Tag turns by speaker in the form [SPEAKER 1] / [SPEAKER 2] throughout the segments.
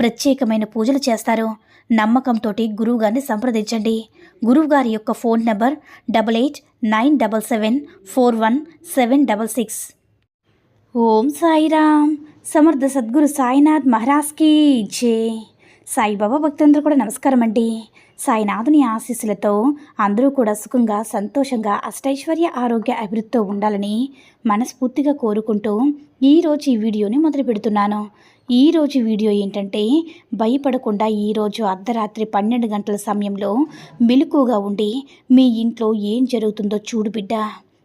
[SPEAKER 1] ప్రత్యేకమైన పూజలు చేస్తారు. నమ్మకంతో గురువుగారిని సంప్రదించండి. గురువుగారి యొక్క phone number double eight nine double seven four one seven double six. Om Sairam. Samartha Sadguru Sainath మహారాజ్కి జే. సాయిబాబా భక్తులందరూ కూడా నమస్కారం అండి సాయినాథుని ఆశీస్సులతో అందరూ కూడా సుఖంగా సంతోషంగా అష్టైశ్వర్య ఆరోగ్య అభివృద్ధితో ఉండాలని మనస్ఫూర్తిగా కోరుకుంటూ ఈరోజు ఈ వీడియోని మొదలు పెడుతున్నాను. ఈరోజు వీడియో ఏంటంటే భయపడకుండా ఈరోజు అర్ధరాత్రి పన్నెండు గంటల సమయంలో మెలకుగా ఉండి మీ ఇంట్లో ఏం జరుగుతుందో చూడు బిడ్డ.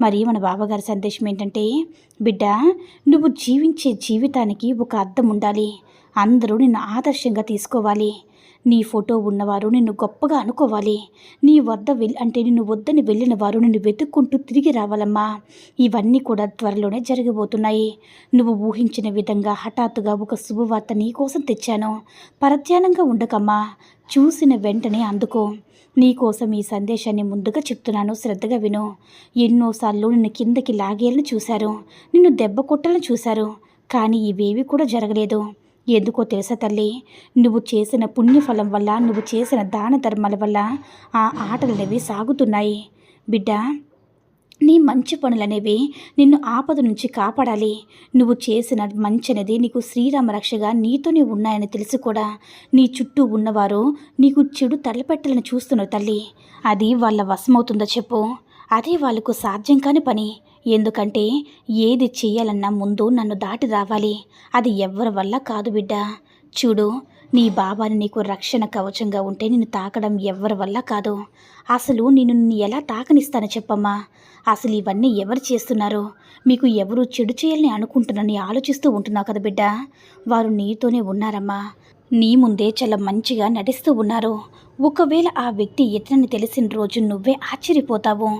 [SPEAKER 1] మరి మన బాబాగారి సందేశం ఏంటంటే బిడ్డ నువ్వు జీవించే జీవితానికి ఒక అర్థం ఉండాలి. అందరూ నిన్ను ఆదర్శంగా తీసుకోవాలి. నీ ఫోటో ఉన్నవారు నిన్ను గొప్పగా అనుకోవాలి. నీ వద్ద వెళ్ళి అంటే నిన్ను వద్దని వెళ్ళిన వారు నిన్ను వెతుక్కుంటూ తిరిగి రావాలమ్మా. ఇవన్నీ కూడా త్వరలోనే జరగబోతున్నాయి. నువ్వు ఊహించిన విధంగా హఠాత్తుగా ఒక శుభవార్త నీ కోసం తెచ్చాను. పరధ్యానంగా ఉండకమ్మా. చూసిన వెంటనే అందుకో. నీకోసం ఈ సందేశాన్ని ముందుగా చెప్తున్నాను. శ్రద్ధగా విను. ఎన్నోసార్లు నిన్ను కిందకి లాగేయాలని చూశారు. నిన్ను దెబ్బ కొట్టాలని చూశారు. కానీ ఇవేవి కూడా జరగలేదు. ఎందుకో తెలుసా తల్లి? నువ్వు చేసిన పుణ్యఫలం వల్ల నువ్వు చేసిన దాన ధర్మాల వల్ల ఆ ఆటలనేవి సాగుతున్నాయి. బిడ్డ నీ మంచి పనులనేవి నిన్ను ఆపద నుంచి కాపాడాలి. నువ్వు చేసిన మంచి అనేది నీకు శ్రీరామ రక్షగా నీతోనే ఉన్నాయని తెలిసి కూడా. నీ చుట్టూ ఉన్నవారు నీకు చెడు తలపెట్టాలని చూస్తున్నారు తల్లి. అది వాళ్ళ వశమవుతుందో చెప్పు. అదే వాళ్ళకు సాధ్యం కాని పని. ఎందుకంటే ఏది చేయాలన్నా ముందు నన్ను దాటి రావాలి. అది ఎవ్వరి వల్ల కాదు బిడ్డ. చూడు నీ బాబాని నీకు రక్షణ కవచంగా ఉంటే నిన్ను తాకడం ఎవ్వరి వల్ల కాదు. అసలు నేను నిన్ను ఎలా తాకనిస్తాను చెప్పమ్మా. అసలు ఇవన్నీ ఎవరు చేస్తున్నారు? మీకు ఎవరు చెడు చేయాలని అనుకుంటున్నారని ఆలోచిస్తూ ఉంటున్నావు కదా బిడ్డ? వారు నీతోనే ఉన్నారమ్మా. నీ ముందే చాలా మంచిగా నటిస్తూ ఉన్నారు. ఒకవేళ ఆ వ్యక్తి ఇతనని తెలిసిన రోజు నువ్వే ఆశ్చర్యపోతావు.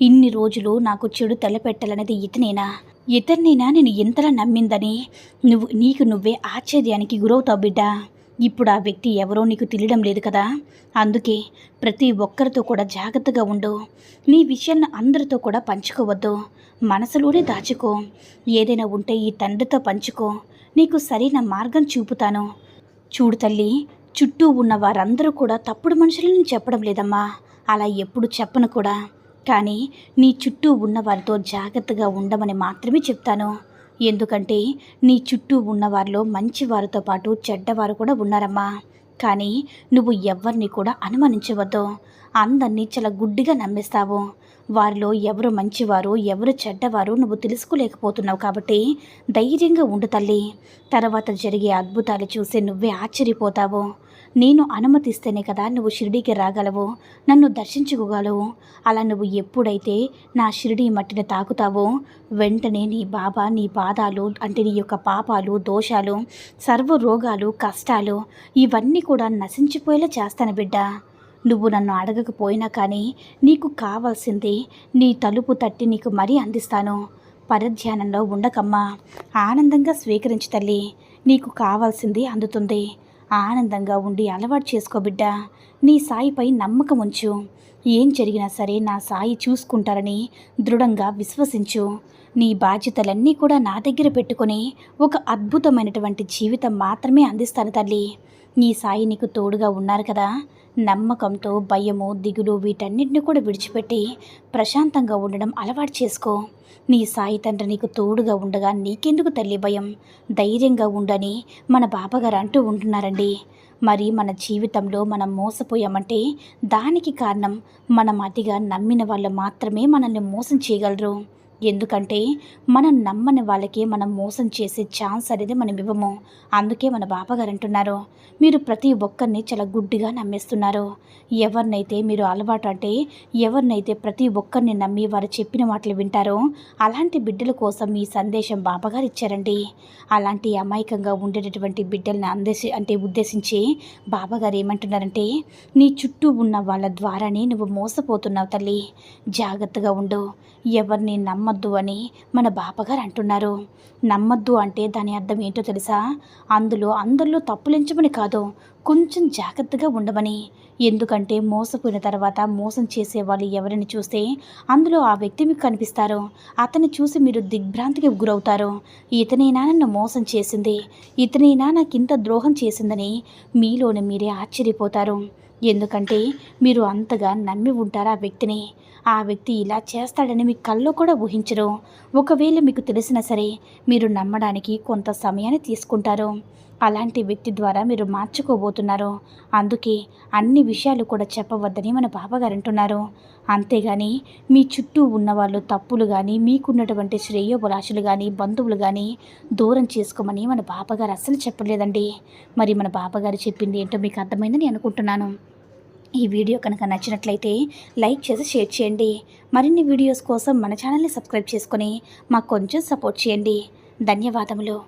[SPEAKER 1] ఇన్ని రోజులు నాకు చెడు తలపెట్టాలనేది ఇతనేనా? ఇతన్నేనా నేను ఎంతలా నమ్మిందని నువ్వు నీకు నువ్వే ఆశ్చర్యానికి గురవుతావు బిడ్డ. ఇప్పుడు ఆ వ్యక్తి ఎవరో నీకు తెలియడం లేదు కదా? అందుకే ప్రతి ఒక్కరితో కూడా జాగ్రత్తగా ఉండు. నీ విషయాన్ని అందరితో కూడా పంచుకోవద్దు. మనసులోనే దాచుకో. ఏదైనా ఉంటే ఈ తండ్రితో పంచుకో. నీకు సరైన మార్గం చూపుతాను. చూడు తల్లి చుట్టూ ఉన్న వారందరూ కూడా తప్పుడు మనుషులని చెప్పడం లేదమ్మా. అలా ఎప్పుడు చెప్పను కూడా. కానీ నీ చుట్టూ ఉన్న వారితో జాగ్రత్తగా ఉండమని మాత్రమే చెప్తాను. ఎందుకంటే నీ చుట్టూ ఉన్నవారిలో మంచి వారితో పాటు చెడ్డవారు కూడా ఉన్నారమ్మా. కానీ నువ్వు ఎవరిని కూడా అనుమానించవద్దు. అందరినీ చాలా గుడ్డిగా నమ్మేస్తావు. వారిలో ఎవరు మంచివారు ఎవరు చెడ్డవారు నువ్వు తెలుసుకోలేకపోతున్నావు కాబట్టి ధైర్యంగా ఉండు తల్లి. తర్వాత జరిగే అద్భుతాలు చూసి నువ్వే ఆశ్చర్యపోతావు. నేను అనుమతిస్తేనే కదా నువ్వు షిరిడీకి రాగలవు నన్ను దర్శించుకోగలవు. అలా నువ్వు ఎప్పుడైతే నా షిరిడీ మట్టిని తాకుతావో వెంటనే నీ బాబా నీ పాదాలు అంటే నీ యొక్క పాపాలు దోషాలు సర్వ రోగాలు కష్టాలు ఇవన్నీ కూడా నశించిపోయేలా చేస్తాను బిడ్డ. నువ్వు నన్ను అడగకపోయినా కానీ నీకు కావాల్సింది నీ తలుపు తట్టి నీకు మరీ అందిస్తాను. పరధ్యానంలో ఉండకమ్మా. ఆనందంగా స్వీకరించు తల్లి. నీకు కావాల్సింది అందుతుంది. ఆనందంగా ఉండి అలవాటు చేసుకో బిడ్డ. నీ సాయిపై నమ్మకం ఉంచు. ఏం జరిగినా సరే నా సాయి చూసుకుంటారని దృఢంగా విశ్వసించు. నీ బాధ్యతలన్నీ కూడా నా దగ్గర పెట్టుకొని ఒక అద్భుతమైనటువంటి జీవితం మాత్రమే అందిస్తాను తల్లి. నీ సాయి నీకు తోడుగా ఉన్నారు కదా. నమ్మకంతో భయము దిగులు వీటన్నిటిని కూడా విడిచిపెట్టి ప్రశాంతంగా ఉండడం అలవాటు చేసుకో. నీ సాయి తండ్రి నీకు తోడుగా ఉండగా నీకెందుకు తల్లి భయం? ధైర్యంగా ఉండని మన బాబాగారు అంటూ ఉంటున్నారండి. మరి మన జీవితంలో మనం మోసపోయామంటే దానికి కారణం మనం అతిగా నమ్మిన వాళ్ళు మాత్రమే మనల్ని మోసం చేయగలరు. ఎందుకంటే మనం నమ్మని వాళ్ళకి మనం మోసం చేసే ఛాన్స్ అనేది మనం ఇవ్వము. అందుకే మన బాబాగారు అంటున్నారు మీరు ప్రతి ఒక్కరిని చాలా గుడ్డిగా నమ్మేస్తున్నారు. ఎవరినైతే మీరు అలవాటు అంటే ఎవరినైతే ప్రతి ఒక్కరిని నమ్మి వారు చెప్పిన మాటలు వింటారో అలాంటి బిడ్డల కోసం ఈ సందేశం బాబాగారు ఇచ్చారండి. అలాంటి అమాయకంగా ఉండేటటువంటి బిడ్డల్ని అందేసి అంటే ఉద్దేశించి బాబాగారు ఏమంటున్నారంటే నీ చుట్టూ ఉన్న వాళ్ళ ద్వారానే నువ్వు మోసపోతున్నావు తల్లి. జాగ్రత్తగా ఉండు. ఎవరిని నమ్మ నమ్మద్దు అని మన బాపగారు అంటున్నారు. నమ్మద్దు అంటే దాని అర్థం ఏంటో తెలుసా? అందులో అందరిలో తప్పులించమని కాదు. కొంచెం జాగ్రత్తగా ఉండమని. ఎందుకంటే మోసపోయిన తర్వాత మోసం చేసే వాళ్ళు ఎవరిని చూస్తే అందులో ఆ వ్యక్తి మీకు కనిపిస్తారు. అతన్ని చూసి మీరు దిగ్భ్రాంతికి గురవుతారు. ఇతనేనా నన్ను మోసం చేసింది? ఇతనేనా నాకు ఇంత ద్రోహం చేసిందని మీలోని మీరే ఆశ్చర్యపోతారు. ఎందుకంటే మీరు అంతగా నమ్మి ఉంటారు ఆ వ్యక్తిని. ఆ వ్యక్తి ఇలా చేస్తాడని మీ కల్లో కూడా ఊహించరు. ఒకవేళ మీకు తెలిసినా సరే మీరు నమ్మడానికి కొంత సమయాన్ని తీసుకుంటారు. అలాంటి వ్యక్తి ద్వారా మీరు మార్చుకోబోతున్నారు. అందుకే అన్ని విషయాలు కూడా చెప్పవద్దని మన బాబాగారు అంటున్నారు. అంతేగాని మీ చుట్టూ ఉన్నవాళ్ళు తప్పులు కానీ మీకున్నటువంటి శ్రేయోభిలాషులు కానీ బంధువులు కానీ దూరం చేసుకోమని మన బాబాగారు అస్సలు చెప్పలేదండి. మరి మన బాబాగారు చెప్పింది ఏంటో మీకు అర్థమైందని అనుకుంటున్నాను. ఈ వీడియో కనుక నచ్చినట్లయితే లైక్ చేసి షేర్ చేయండి. మరిన్ని వీడియోస్ కోసం మన ఛానల్ని సబ్స్క్రైబ్ చేసుకొని మాకు కొంచెం సపోర్ట్ చేయండి. ధన్యవాదములు.